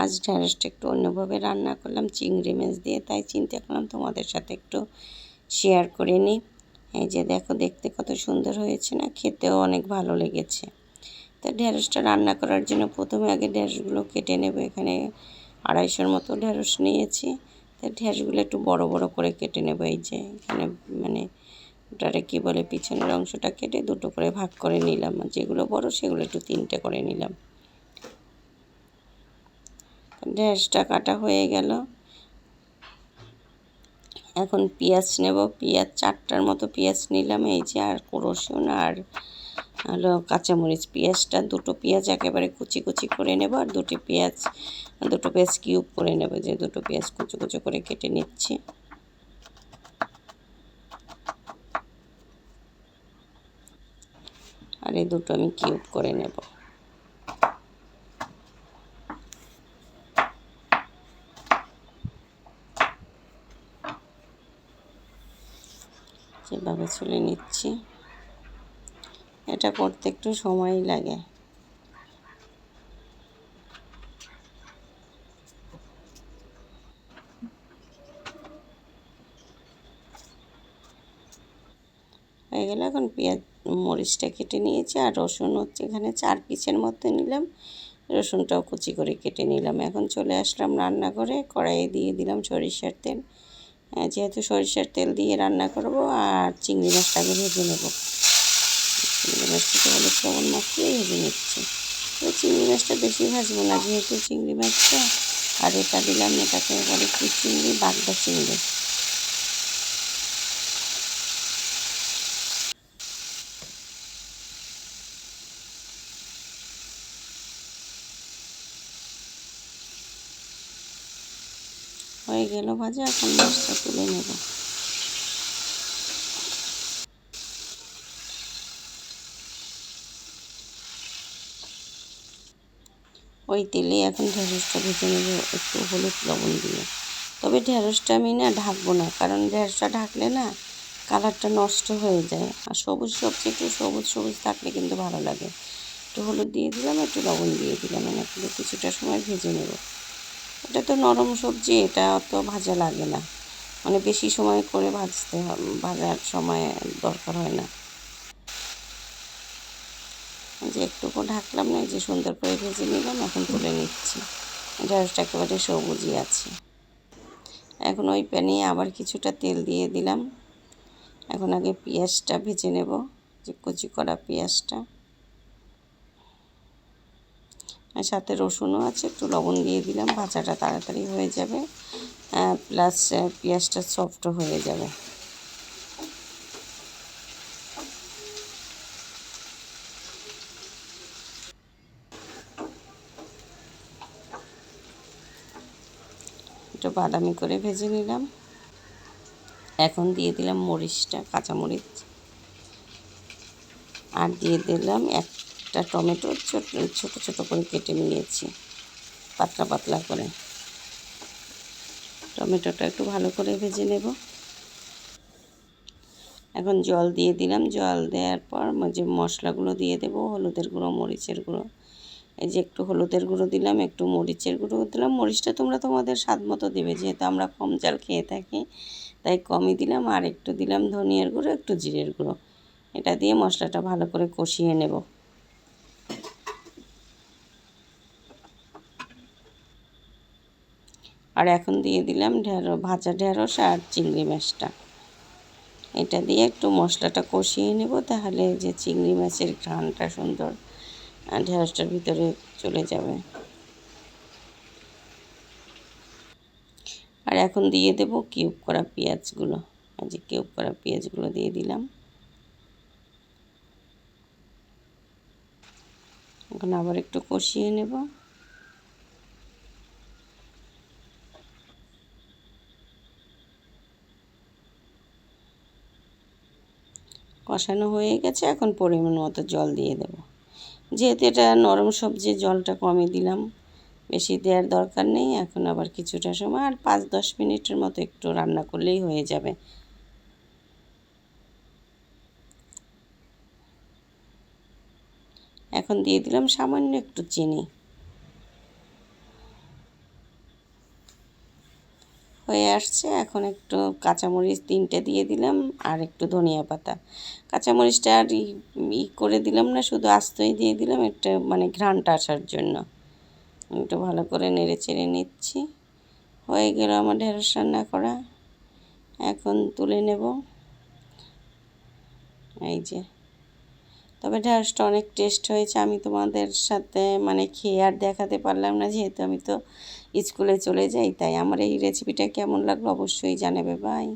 আজ ঢ্যাঁড়সটা একটু অন্যভাবে রান্না করলাম, চিংড়ি মাছ দিয়ে, তাই চিন্তা করলাম তোমাদের সাথে একটু শেয়ার করে নিই। এই যে দেখো, দেখতে কত সুন্দর হয়েছে না, খেতেও অনেক ভালো লেগেছে। তা ঢ্যাঁড়সটা রান্না করার জন্য প্রথমে আগে ঢ্যাঁড়সগুলো কেটে নেব, এখানে আড়াইশোর মতো ঢ্যাঁড়স নিয়েছি। তা ঢ্যাঁড়সগুলো একটু বড় বড় করে কেটে নেব, এই যে এখানে মানে ওটারে কী বলে, পিছনের অংশটা কেটে দুটো করে ভাগ করে নিলাম, যেগুলো বড় সেগুলো একটু তিনটে করে নিলাম। ঢ্যাঁড়সটা কাটা হয়ে গেল। এখন পেঁয়াজ নেব। পেঁয়াজ চারটার মতো পেঁয়াজ নিলাম। এই যে আর রসুন আর হলো কাঁচামরিচ পেঁয়াজটা। দুটো পেঁয়াজ একেবারে কুচি কুচি করে নেব আর দুটি পেঁয়াজ, দুটো পেঁয়াজ কিউব করে নেব। যে দুটো পেঁয়াজ কুচো কুচো করে কেটে নিচ্ছি। আর এই দুটো আমি কিউব করে নেব। যেভাবে ছুলে নিচ্ছি? এটা করতে একটু সময় লাগে। হয়ে গেলে, এখন পেঁয়াজ, মরিচটা কেটে নিয়েছি, আর রসুন হচ্ছে এখানে চার পিসের মধ্যে নিলাম। রসুনটাও কুচি করে কেটে নিলাম। এখন চলে আসলাম রান্না করে কড়াইয়ে দিয়ে দিলাম সরিষার তেল। যেহেতু সরিষার তেল দিয়ে রান্না করব আর চিংড়ি মাছটাকে ভেজে নেব। চিংড়ি মাছটাকে হলুদ লবণ মাখিয়ে ভেজে নিচ্ছি। তো চিংড়ি মাছটা বেশি ভাজবো না, যেহেতু চিংড়ি মাছটা, আর এটা দিলাম এটাকে বলে কি চিংড়ি, বাগদা চিংড়ি। হয়ে গেল ভাজা, এখন মাছটা তুলে নেব। ওই তেলে এখন ঢেঁড়সটা ভেজে নেব, একটু হলুদ লবণ দিয়ে। তবে ঢেঁড়সটা আমি না ঢাকবো না, কারণ ঢেঁড়সটা ঢাকলে না কালারটা নষ্ট হয়ে যায়। আর সবুজ সবজি, একটু সবুজ সবুজ থাকলে কিন্তু ভালো লাগে। একটু হলুদ দিয়ে দিলাম, একটু লবণ দিয়ে দিলাম এনে কিছুটা সময় ভেজে নেব। এটা তো নরম সবজি, এটা অত ভাজা লাগে না। মানে বেশি সময় করে ভাজতে ভাজার সময় দরকার হয় না। যে একটুকু ঢাকলাম না যে সুন্দর করে ভেজে নিলাম, এখন তুলে নিচ্ছি। ঢেঁড়সটা একেবারে সবুজই আছে। এখন ওই প্যানে আবার কিছুটা তেল দিয়ে দিলাম। এখন আগে পেঁয়াজটা ভেজে নেব, যে কুচি করা পেঁয়াজটা। আর সাথে রসুনও আছে, একটু লবণ দিয়ে দিলাম, ভাজাটা তাড়াতাড়ি হয়ে যাবে প্লাস পেঁয়াজটা সফটও হয়ে যাবে। একটু বাদামি করে ভেজে নিলাম। এখন দিয়ে দিলাম মরিচটা, কাঁচামরিচ। আর দিয়ে দিলাম এক একটা টমেটো ছোট ছোট, ছোটো করে কেটে নিয়েছি, পাতলা পাতলা করে। টমেটোটা একটু ভালো করে ভেজে নেব। এখন জল দিয়ে দিলাম। জল দেওয়ার পর যে মশলাগুলো দিয়ে দেবো, হলুদের গুঁড়ো, মরিচের গুঁড়ো। এই যে একটু হলুদের গুঁড়ো দিলাম, একটু মরিচের গুঁড়ো দিলাম। মরিচটা তোমরা তোমাদের স্বাদ মতো দেবে, যেহেতু আমরা কম চাল খেয়ে থাকি, তাই কমই দিলাম। আর একটু দিলাম ধনিয়ার গুঁড়ো, একটু জিরের গুঁড়ো। এটা দিয়ে মশলাটা ভালো করে কষিয়ে নেব। আর এখন দিয়ে দিলাম ঢেঁড়ো, ভাজা ঢেঁড়স আর চিংড়ি মাছটা। এটা দিয়ে একটু মশলাটা কষিয়ে নেব তাহলে যে চিংড়ি মাছের ঘ্রাণটা সুন্দর ঢেঁড়সটার ভিতরে চলে যাবে। আর এখন দিয়ে দেব কিউব করা পেঁয়াজগুলো। যে কিউব করা পেঁয়াজগুলো দিয়ে দিলাম। এখন আবার একটু কষিয়ে নেব। কষানো হয়ে গেছে, এখন পরিমাণ মতো জল দিয়ে দেব। যেহেতু এটা নরম সবজি, জলটা কমই দিলাম। বেশি দেওয়ার দরকার নেই, এখন আবার কিছুটা সময়, আর পাঁচ দশ মিনিটের মতো একটু রান্না করলেই হয়ে যাবে। এখন দিয়ে দিলাম সামান্য একটু চিনি। হয়ে আসছে। এখন একটু কাঁচামরিচ তিনটে দিয়ে দিলাম আর একটু ধনিয়া পাতা। কাঁচামরিচটা আর ই করে দিলাম না, শুধু আস্তই দিয়ে দিলাম। একটা মানে ঘ্রাণটা আসার জন্য। একটু ভালো করে নেড়ে চেড়ে নিচ্ছি। হয়ে গেল আমার ঢেঁড়স রান্না করা। এখন তুলে নেব। এই যে। তবে ঢ্যাঁড়সটা অনেক টেস্ট হয়েছে। আমি তোমাদের সাথে মানে খেয়ে আর দেখাতে পারলাম না, যেহেতু আমি তো স্কুলে চলে যাই তাই আমার এই রেসিপিটা কেমন লাগল অবশ্যই জানাবে বাই